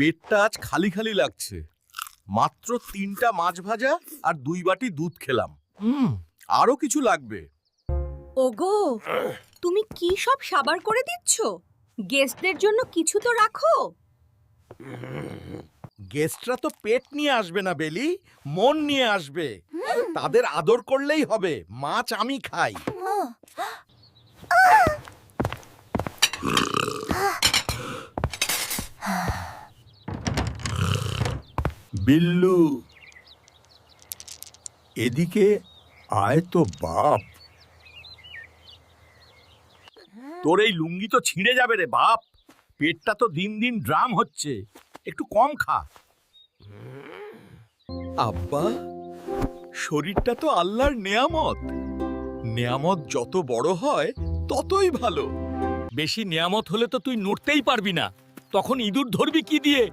পেটটা আজ খালি খালি লাগছে। মাত্র তিনটা মাছ ভাজা আর দুই বাটি দুধ খেলাম। হুম আরও কিছু লাগবে। ওগো তুমি কি সব সাবার করে দিচ্ছ? গেস্টদের জন্য কিছু তো রাখো। গেস্টরা তো পেট নিয়ে আসবে না বেলি। মন নিয়ে আসবে। তাদের আদর করলেই হবে। মাছ আমি খাই। বিল্লু। এদিকে আয় তো বাপ। তোর এই লুঙ্গি তো ছিঁড়ে যাবে রে বাপ। পেটটা তো দিন দিন ড্রাম হচ্ছে। একটু কম খা। আব্বা, শরীরটা তো আল্লাহর নেয়ামত। নেয়ামত যত বড় হয়, ততই ভালো। বেশি নেয়ামত হলে তো তুই নড়তেই পারবি না। তখন ইঁদুর ধরবি কি দিয়ে?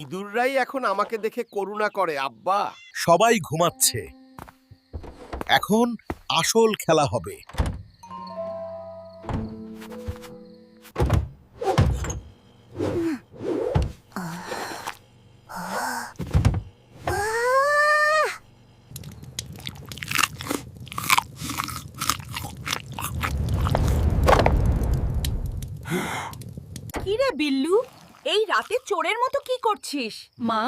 ইঁদুররাই এখন আমাকে দেখে করুণা করে আব্বা। সবাই ঘুমাচ্ছে। এখন আসল খেলা হবে। কি রে বিল্লু? এই রাতে চোরের মতো কি করছিস? মা?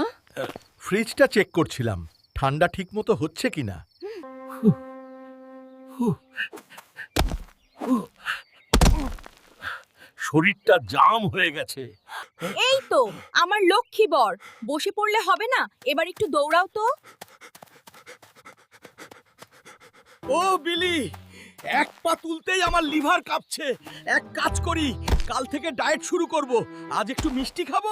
ফ্রিজটা চেক করছিলাম। ঠান্ডা ঠিক মতো হচ্ছে কিনা? শরীরটা জাম হয়ে গেছে। এই তো আমার লক্ষ্মী বর। বসে পড়লে হবে না? এবার একটু দৌড়াও তো। ও বিলি! এক পা তুলতেই আমার লিভার কাঁপছে। এক কাজ করি, কাল থেকে ডায়েট শুরু করব। আজ একটু মিষ্টি খাব?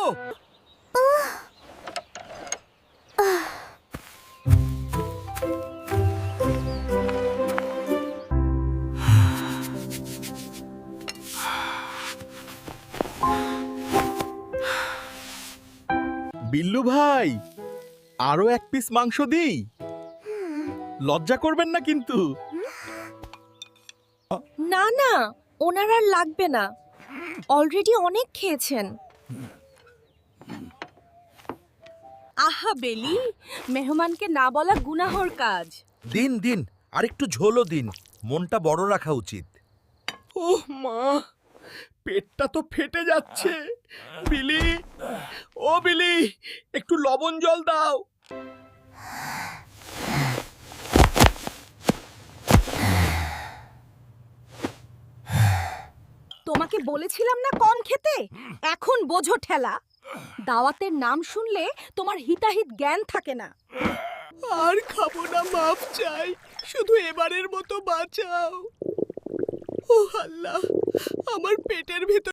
বিল্লু ভাই, আরও এক পিস মাংস দিই। লজ্জা করবেন না কিন্তু। না না ওনার আর লাগবে না। অলরেডি অনেক খেয়েছেন। আহা বেলি মেহমানকে না বলা গুনাহর কাজ। দিন দিন আর একটু ঝোলও দিন মনটা বড় রাখা উচিত। ওহ মা পেটটা তো ফেটে যাচ্ছে। বিলি ও বিলি একটু লবণ জল দাও। তোমাকে বলেছিলাম না কম খেতে? এখন বোঝো ঠেলা। দাওয়াতের নাম শুনলে তোমার হিতাহিত জ্ঞান থাকে না। আর খাব না, মাপ চাই। শুধু এবারের মতো বাঁচাও। ও আল্লাহ, আমার পেটের ভেতর